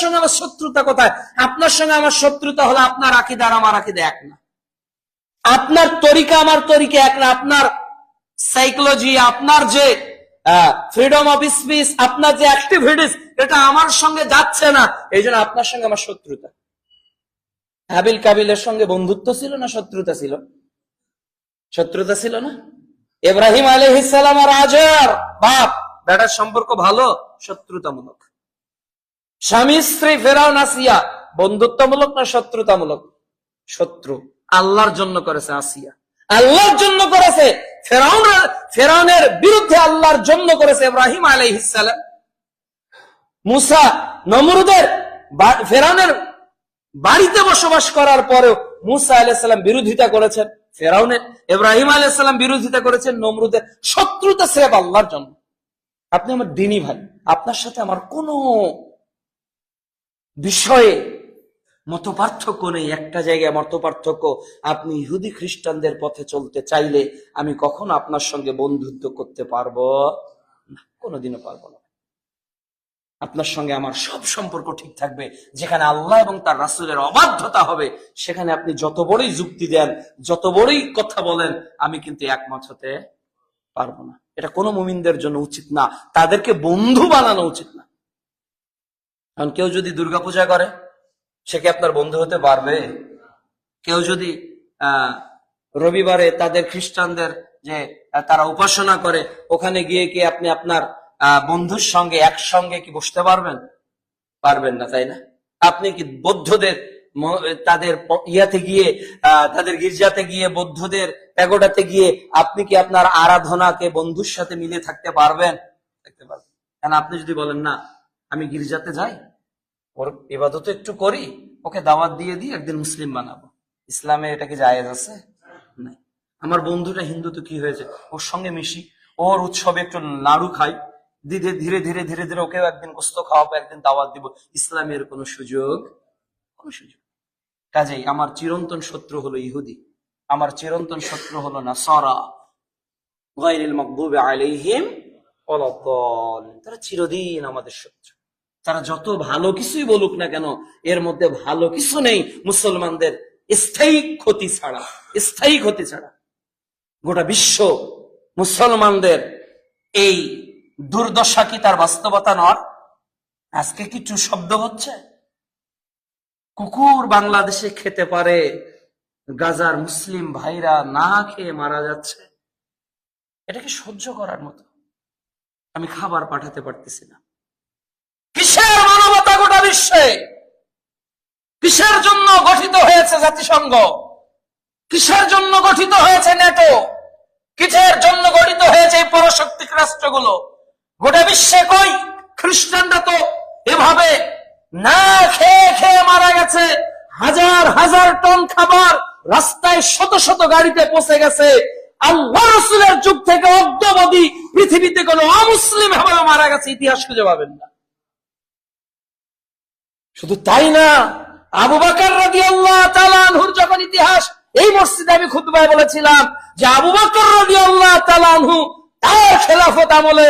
সঙ্গে আমার শত্রুতা কোথায়? আপনার সঙ্গে আমার শত্রুতা হলো আপনার আকিদা আর আমার আকিদা এক না। আপনার তরিকা আমার তরিকা এক না। আপনার সাইকোলজি আপনার যে ফ্রিডম অফ স্পিচ আপনার যে অ্যাক্টিভিটিস এটা আমার সঙ্গে যাচ্ছে না। এই জন্য আপনার সঙ্গে আমার শত্রুতা। হাবিল কাবিলের সঙ্গে বন্ধুত্ব ছিল না শত্রুতা ছিল? শত্রুতা ছিল না? ইব্রাহিম আলহিসাম আর বাপ বেটার সম্পর্ক ভালো, শত্রুতামূলক। স্বামী, স্ত্রী ফেরাও নাসিয়া বন্ধুত্বমূলক না শত্রুতামূলক? শত্রু। আল্লাহর জন্য করেছে আসিয়া। আল্লাহর জন্য করেছে ফেরাউন, ফেরাউনের বিরুদ্ধে আল্লাহর জন্য করেছে ইব্রাহিম আলাইহিসসালাম মুসা, নমরুদের ফেরাউনের বাড়িতে বসবাস করার পরেও মুসা আলাইসাল্লাম বিরোধিতা করেছেন। ফেরাউনের, ইব্রাহিম আলাইসাল্লাম বিরোধিতা করেছেন নমরুদের। শত্রুতা সেব আল্লাহর জন্য। আপনি আমার দিনী ভাই, আপনার সাথে আমার কোনো বিষয়ে মত পার্থক্য নেই। একটা জায়গায় মত পার্থক্য আপনি ইহুদি খ্রিস্টানদের পথে চলতে চাইলে আমি কখনো আপনার সঙ্গে বন্ধুত্ব করতে পারব? না, কোনোদিনও পারব না। আপনার সঙ্গে আমার সব সম্পর্ক ঠিক থাকবে। যেখানে আল্লাহ এবং তার রাসুলের অবাধ্যতা হবে, সেখানে আপনি যত বড়ই যুক্তি দেন, যত বড়ই কথা বলেন, আমি কিন্তু একমত হতে পারব না। এটা কোনো মুমিনদের জন্য উচিত না। তাদেরকে বন্ধু বানানো উচিত না। কারণ কেউ যদি দুর্গাপূজা করে, সে কি আপনার বন্ধু হতে পারবে? কেউ যদি রবিবারে তাদের খ্রিস্টানদের যে তারা উপাসনা করে, ওখানে গিয়ে কি আপনি আপনার বন্ধুর সঙ্গে একসঙ্গে কি বসতে পারবেন? পারবেন না, তাই না? আপনি কি বৌদ্ধদের তাদের ইয়াতে গিয়ে তাদের গির্জাতে গিয়ে বৌদ্ধদের প্যাগোডাতে গিয়ে আপনি কি আপনার আরাধনাকে বন্ধুর সাথে মিলে থাকতে পারবেন? থাকতে পারবেন। কারণ আপনি যদি বলেন, না, আমি গির্জাতে যাই ওর ইবাদত একটু করি, ওকে দাওয়াত দিয়ে দিয়ে একদিন মুসলিম বানাবো। ইসলামে এটা কি জায়েজ আছে? নাই। আমার বন্ধুটা হিন্দু তো কি হয়েছে? ওর সঙ্গে মিশি। ওর উৎসবে একটু নাড়ু খাই। ধীরে ধীরে ধীরে ধীরে ধীরে ওকেও একদিন গোস্ত খাওয়াবো, একদিন দাওয়াত দিব। ইসলামের কোনো সুযোগ? কোনো সুযোগ। কাজেই আমার চিরন্তন শত্রু হলো ইহুদি। আমার চিরন্তন শত্রু হলো না সরা গায়রিল মাগদুবি আলাইহিম ওয়ালাদ-দাল্লিন। তারা চিরদিন আমাদের শত্রু। তারা যত ভালো কিছুই বলুক না কেন, এর মধ্যে ভালো কিছু নেই মুসলমানদের স্থায়ী ক্ষতি ছাড়া, স্থায়ী ক্ষতি ছাড়া। গোটা বিশ্ব মুসলমানদের এই দুর্দশা কি তার বাস্তবতা নয়? আজকে কিছু শব্দ হচ্ছে? কুকুর বাংলাদেশে খেতে পারে, গাজার মুসলিম ভাইরা না খেয়ে মারা যাচ্ছে। এটাকে সহ্য করার মতো? আমি খাবার পাঠাতে পারতেছি না। কিসের মানবতা গোটা বিশ্বে? কিসের জন্য গঠিত হয়েছে জাতিসংঘ? কিসের জন্য গঠিত হয়েছে নেটো কিসের জন্য গঠিত হয়েছে এই পরশক্তিক রাষ্ট্রগুলো? গোটা বিশ্বে কই? খ্রিস্টানরা তো এভাবে না খেয়ে খেয়ে মারা গেছে। হাজার হাজার টন খাবার রাস্তায় শত শত গাড়িতে পৌঁছে গেছে। আল্লাহ রসুলের যুগ থেকে অদ্যবধি পৃথিবীতে কোনো অমুসলিম ভাবে মারা গেছে, ইতিহাস খুঁজে পাবেন না। শুধু তাই না, আবু বাকার রাজি আল্লাহ তালানহুর যখন ইতিহাস, এই মসজিদে আমি খুতবায় বলেছিলাম যে আবু বাকর রাজি আল্লাহ তালানহু তার খেলাফত আমলে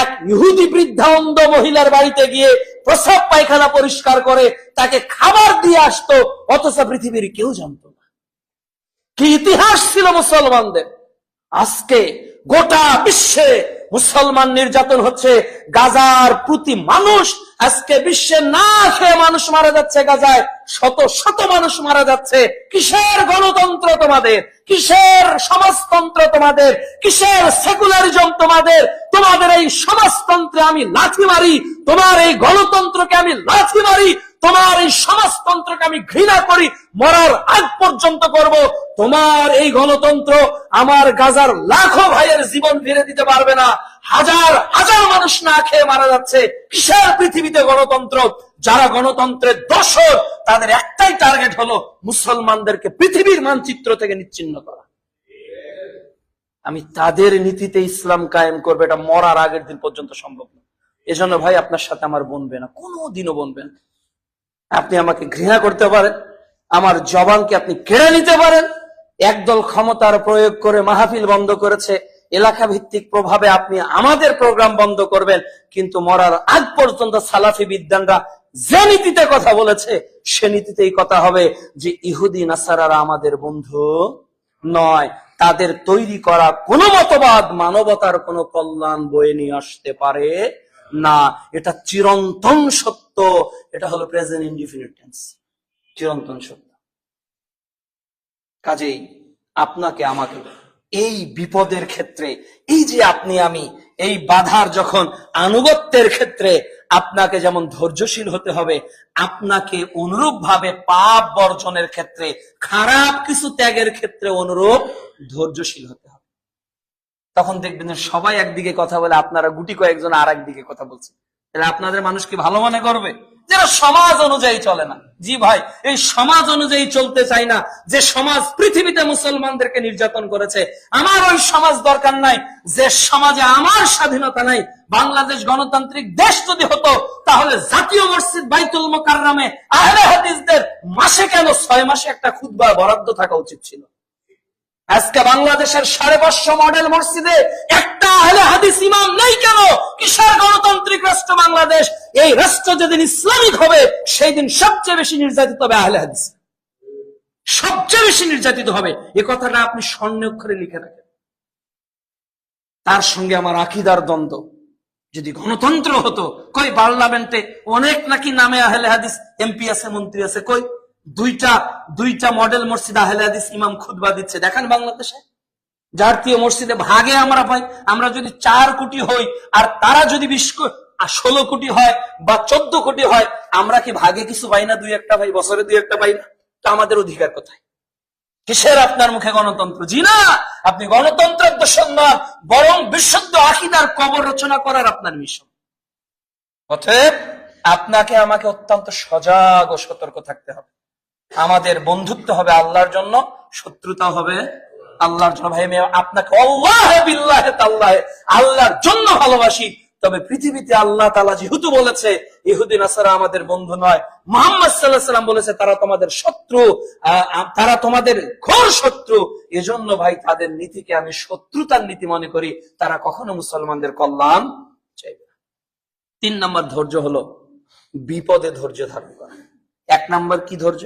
এক ইহুদি বৃদ্ধা অন্ধ মহিলার বাড়িতে গিয়ে প্রসাব পায়খানা পরিষ্কার করে তাকে খাবার দিয়ে আসতো, অথচ পৃথিবীর কেউ জানতো না। কি ইতিহাস ছিল মুসলমানদের? আজকে গোটা বিশ্বে মুসলমান নির্যাতন হচ্ছে গাজার প্রতি মানুষ। আজকে বিশ্বে না খেয়ে মানুষ মারা যাচ্ছে গাজায়, শত শত মানুষ মারা যাচ্ছে। কিসের গণতন্ত্র তোমাদের? কিসের সমাজতন্ত্র তোমাদের? কিসের সেকুলারিজম তোমাদের? তোমাদের এই সমাজতন্ত্রে আমি লাথি মারি, তোমার এই গণতন্ত্রকে আমি লাথি মারি তোমার এই সমাজতন্ত্রকে আমি ঘৃণা করি, মরার আগ পর্যন্ত করব। তোমার এই গণতন্ত্র আমার গাজার লাখো ভাইয়ের জীবন ফিরে দিতে পারবে না। হাজার হাজার মানুষ না খেয়ে মারা যাচ্ছে। কিসের পৃথিবীতে গণতন্ত্র? যারা গণতন্ত্রের দর্শক তাদের একটাই টার্গেট হলো মুসলমানদেরকে পৃথিবীর মানচিত্র থেকে নিচ্ছিন্ন করা। আমি তাদের নীতিতে ইসলাম কায়েম করবে, এটা মরার আগের দিন পর্যন্ত সম্ভব না। এজন্য ভাই, আপনার সাথে আমার বনবে না কোনো দিনও বনবে না। আপনি আমাকে ঘৃণা করতে পারেন, আমার জবানকে আপনি কেড়ে নিতে পারেন। একদল ক্ষমতার প্রয়োগ করে মাহফিল বন্ধ করেছে এলাকা ভিত্তিক প্রভাবে আপনি আমাদের প্রোগ্রাম বন্ধ করবেন, কিন্তু মরার আগ পর্যন্ত সালাফি বিদ্যানরা যে নীতিতে কথা বলেছে, সে নীতিতেই কথা হবে যে ইহুদি, নাসারারা আমাদের বন্ধু নয়। তাদের তৈরি করা কোন মতবাদ মানবতার কোনো কল্যাণ বয়ে নিয়ে আসতে পারে না, এটা চিরন্তন সত্য। এটা হলো প্রেজেন্ট ইনডিফিনিট টেন্স চিরন্তন সত্য। কাজেই আপনাকে আমাকে এই বিপদের ক্ষেত্রে, এই যে আপনি আমি, এই বাধার যখন আনুগত্যের ক্ষেত্রে আপনাকে যেমন ধৈর্যশীল হতে হবে, আপনাকে অনুরূপ ভাবে পাপ বর্জনের ক্ষেত্রে, খারাপ কিছু ত্যাগের ক্ষেত্রে অনুরূপ ধৈর্যশীল হতে হবে। তখন দেখবেন সবাই একদিকে কথা বলে, আপনারা গুটি কয়েকজন আর একদিকে কথা বলছে। তাহলে আপনাদের মানুষ কি ভালো মনে করবে? যারা সমাজ অনুযায়ী চলে না। জি ভাই, এই সমাজ অনুযায়ী চলতে চাই না। যে সমাজ পৃথিবীতে মুসলমানদেরকে নির্যাতন করেছে, আমার ওই সমাজ দরকার নাই। যে সমাজে আমার স্বাধীনতা নাই, বাংলাদেশ গণতান্ত্রিক দেশ যদি হতো, তাহলে জাতীয় মসজিদ বাইতুল মোকাররামে আহলে হাদিসদের মাসে কেন ছয় মাসে একটা খুদ্া বরাদ্দ থাকা উচিত ছিল? আজকে বাংলাদেশের সাড়ে পাঁচশো মডেল মসজিদে একটা আহলে হাদিস ইমাম নেই কেন? কিসের গণতান্ত্রিক রাষ্ট্র বাংলাদেশ? এই রাষ্ট্র যেদিন ইসলামিক হবে সেই দিন সবচেয়ে বেশি নির্যাতিত হবে আহলে হাদিস। সবচেয়ে বেশি নির্যাতিত হবে। এ কথাটা আপনি স্বর্ণ অক্ষরে লিখে রাখেন। তার সঙ্গে আমার আকিদার দ্বন্দ্ব। যদি গণতন্ত্র হতো, কই পার্লামেন্টে অনেক নাকি নামে আহলে হাদিস, এমপি আছে, মন্ত্রী আছে, কই? দুইটা দুইটা মডেল মসজিদ আহলে হাদিস ইমাম খুতবা দিচ্ছে। দেখেন বাংলাদেশে? জাতীয় মসজিদে ভাগে আমরা পাই। আমরা যদি চার কোটি হই, আর তারা যদি বিশ ষোলো কোটি হয় বা চোদ্দ কোটি হয়, আমরা কি ভাগে কিছু পাই না? দুই একটা পাই বছরে দুই একটা পাই না? তো আমাদের অধিকার কোথায়? কিসের আপনার মুখে গণতন্ত্র? জি না! আপনি গণতন্ত্রের দোষণ নন বরং বিশুদ্ধ আকিদার কবর রচনা করার আপনার মিশন। অতএব আপনাকে আমাকে অত্যন্ত সজাগ ও সতর্ক থাকতে হবে। আমাদের বন্ধুত্ব হবে আল্লাহর জন্য, শত্রুতা হবে আল্লাহর জন্য। ভাই আমি আপনাকে আল্লাহ আল্লাহর জন্য ভালোবাসি। তবে পৃথিবীতে আল্লাহ তালা যেহেতু বলেছে, ইহুদিন আসারা আমাদের বন্ধু নয়। মোহাম্মদ সাল্লাহ সাল্লাম বলেছে, তারা তোমাদের শত্রু তারা তোমাদের ঘোর শত্রু। এজন্য ভাই, তাদের নীতিকে আমি শত্রুতার নীতি মনে করি। তারা কখনো মুসলমানদের কল্যাণ চাইবে। তিন নম্বর ধৈর্য হলো বিপদে ধৈর্য ধারণ করা। এক নম্বর কি ধৈর্য?